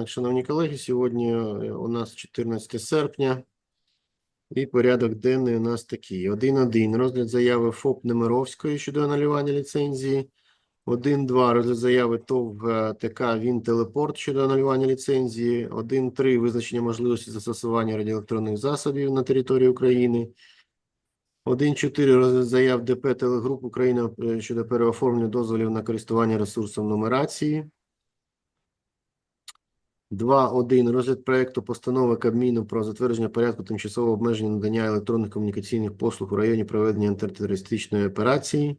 ранок, шановні колеги. Сьогодні е, у нас 14 серпня. І порядок денний у нас такий. 1.1. Розгляд заяви ФОП Немировської щодо анулювання ліцензії. 1.2. Розгляд заяви ТОВ е, ТК Він Телепорт щодо анулювання ліцензії. 1.3. Визначення можливості застосування радіоелектронних засобів на території України. 1.4. Розгляд заяв ДП Телегруп Україна щодо переоформлення дозволів на користування ресурсом нумерації. 2.1. Розгляд проекту постанови Кабміну про затвердження порядку тимчасового обмеження надання електронних комунікаційних послуг у районі проведення антитерористичної операції.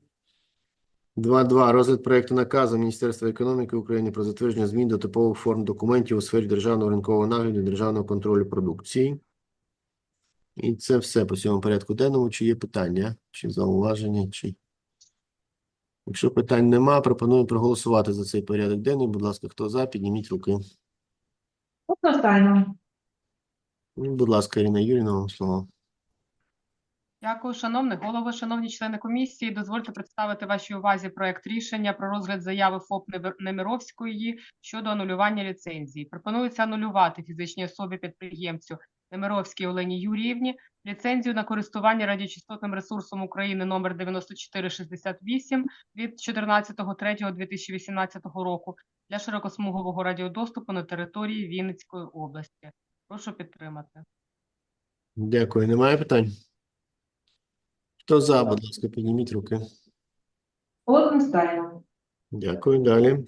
2.2. Розгляд проекту наказу Міністерства економіки України про затвердження змін до типових форм документів у сфері державного ринкового нагляду і державного контролю продукції. І це все по цьому порядку денному. Чи є питання, чи зауваження, чи. Якщо питань нема, пропоную проголосувати за цей порядок денний. Будь ласка, хто за, підніміть руки. Одностайно. Будь ласка, Ірина Юріна, вам слово. Дякую, шановний голово, шановні члени комісії. Дозвольте представити вашій увазі проект рішення про розгляд заяви ФОП Немировської щодо анулювання ліцензії. Пропонується анулювати фізичній особі підприємцю Немировській Олені Юріївні ліцензію на користування радіочастотним ресурсом України номер 9468 від 14.03.2018 року для широкосмугового радіодоступу на території Вінницької області. Прошу підтримати. Дякую. Немає питань? Хто за, будь ласка, підніміть руки. Одностайно. Дякую. Далі.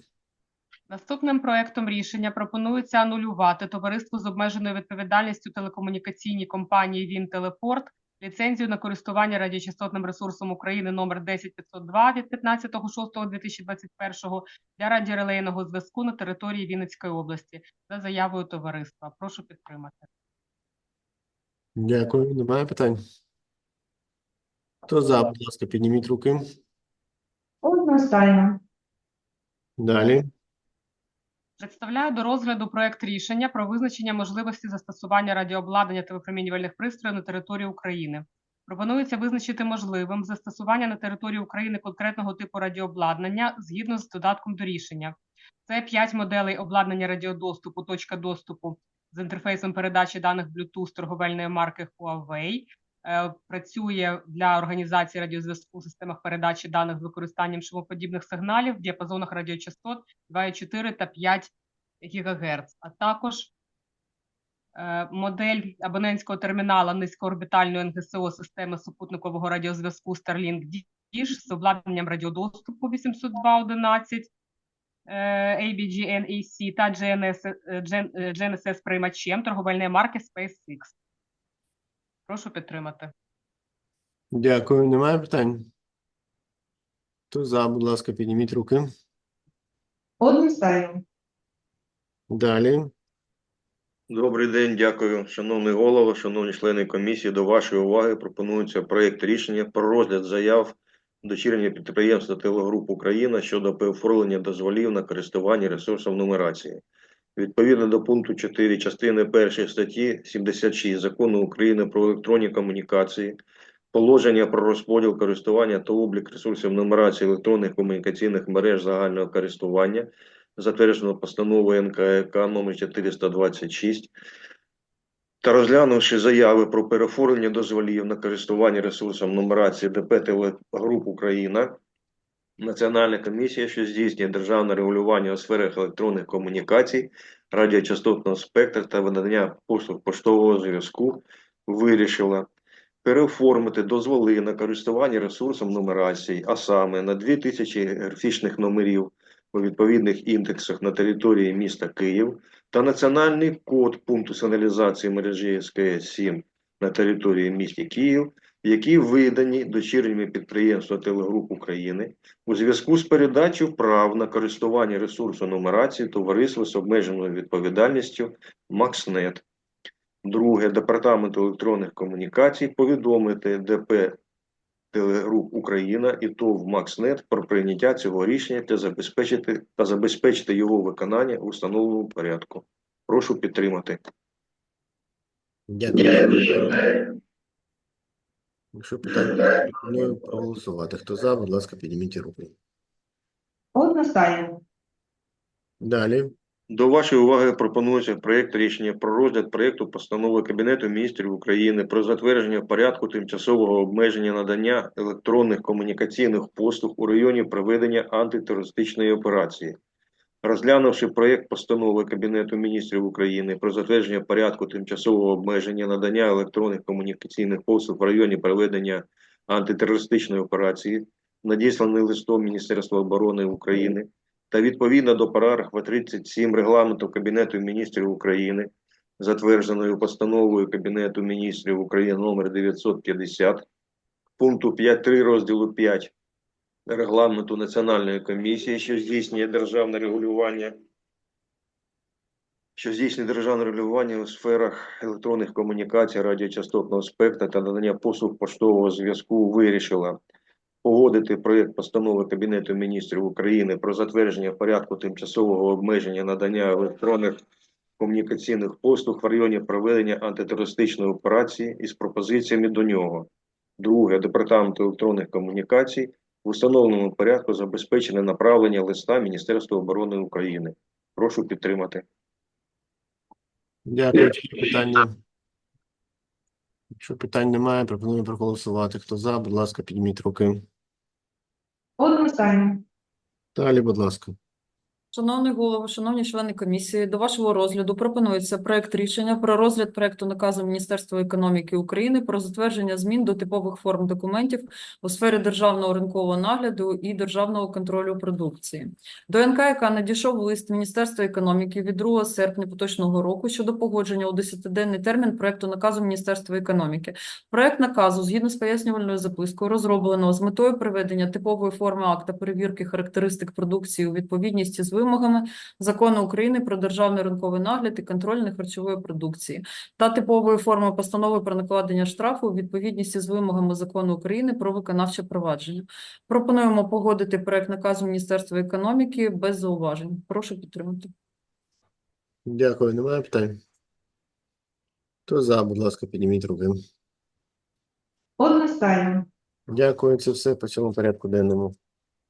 Наступним проектом рішення пропонується анулювати товариству з обмеженою відповідальністю телекомунікаційній компанії Вінтелепорт ліцензію на користування радіочастотним ресурсом України номер 10502 від 15.06.2021 для радіорелейного зв'язку на території Вінницької області за заявою товариства. Прошу підтримати. Дякую. Немає питань? Хто за, будь ласка, підніміть руки. Одностайно. Далі. Представляю до розгляду проект рішення про визначення можливості застосування радіообладнання та випромінювальних пристроїв на території України. Пропонується визначити можливим застосування на території України конкретного типу радіообладнання згідно з додатком до рішення. Це 5 моделей обладнання радіодоступу, точка доступу з інтерфейсом передачі даних Bluetooth торговельної марки Huawei. Е, Працює для організації радіозв'язку в системах передачі даних з використанням шумоподібних сигналів в діапазонах радіочастот 2,4 та 5 ГГц, а також е, модель абонентського термінала низькоорбітальної НГСО системи супутникового радіозв'язку Starlink Dish з обладнанням радіодоступу 802.11 е, ABG NEC та GNSS приймачем торговельної марки SpaceX. Прошу підтримати. Дякую. Немає питань? Хто за, будь ласка, підніміть руки. Одностайно. Далі. Добрий день, дякую, шановний голово, шановні члени комісії. До вашої уваги пропонується проєкт рішення про розгляд заяв дочірнього підприємства Телегруп Україна щодо оформлення дозволів на користування ресурсом нумерації. Відповідно до пункту 4 частини 1 статті 76 Закону України про електронні комунікації, положення про розподіл користування та облік ресурсів нумерації електронних комунікаційних мереж загального користування затверджено постановою НКК номер 426 та розглянувши заяви про переоформлення дозволів на користування ресурсом нумерації ДП Телегруп Україна, Національна комісія, що здійснює державне регулювання у сферах електронних комунікацій, радіочастотного спектру та видання послуг поштового зв'язку, вирішила переоформити дозволи на користування ресурсом нумерації, а саме на 2000 графічних номерів у відповідних індексах на території міста Київ та національний код пункту сигналізації мережі СКС-7 на території міста Київ, які видані дочірніми підприємства Телегруп України у зв'язку з передачею прав на користування ресурсу нумерації товариства з обмеженою відповідальністю МаксНет. Друге, Департамент електронних комунікацій повідомити ДП Телегруп Україна і ТОВ МаксНет про прийняття цього рішення та забезпечити, та забезпечити його виконання у встановленому порядку. Прошу підтримати. Дякую. Якщо питання, пропоную проголосувати. Хто за, будь ласка, підніміть руки. Одностайно. Далі. До вашої уваги пропонується проєкт рішення про розгляд проєкту постанови Кабінету міністрів України про затвердження порядку тимчасового обмеження надання електронних комунікаційних послуг у районі проведення антитерористичної операції. Розглянувши проєкт постанови Кабінету міністрів України про затвердження порядку тимчасового обмеження надання електронних комунікаційних послуг в районі проведення антитерористичної операції, надісланий листом Міністерства оборони України, та відповідно до параграфа 37 Регламенту Кабінету міністрів України, затвердженою постановою Кабінету міністрів України номер 950, пункту 5.3 розділу 5 Регламенту Національної комісії, що здійснює державне регулювання, що здійснює державне регулювання у сферах електронних комунікацій, радіочастотного спектра та надання послуг поштового зв'язку, вирішила погодити проєкт постанови Кабінету міністрів України про затвердження порядку тимчасового обмеження надання електронних комунікаційних послуг в районі проведення антитерористичної операції із пропозиціями до нього. Друге, Департамент електронних комунікацій в установленому порядку забезпечене направлення листа Міністерства оборони України. Прошу підтримати. Дякую. Чи питання? Якщо питань немає, пропоную проголосувати. Хто за, будь ласка, підніміть руки. Одностайно. Далі, будь ласка. Шановний голово, шановні члени комісії, до вашого розгляду пропонується проект рішення про розгляд проекту наказу Міністерства економіки України про затвердження змін до типових форм документів у сфері державного ринкового нагляду і державного контролю продукції. До НК, яка надійшов лист Міністерства економіки від 2 серпня поточного року щодо погодження у 10-денний термін проекту наказу Міністерства економіки. Проект наказу, згідно з пояснювальною запискою, розроблено з метою приведення типової форми акта перевірки характеристик продукції у відповідність з вимогами Закону України про державний ринковий нагляд і контроль нехарчової продукції та типової форми постанови про накладення штрафу у відповідності з вимогами Закону України про виконавче провадження. Пропонуємо погодити проект наказу Міністерства економіки без зауважень. Прошу підтримати. Дякую. Немає питань? Хто за, будь ласка, підніміть руки. Одностайно. Дякую. Це все по цьому порядку денному.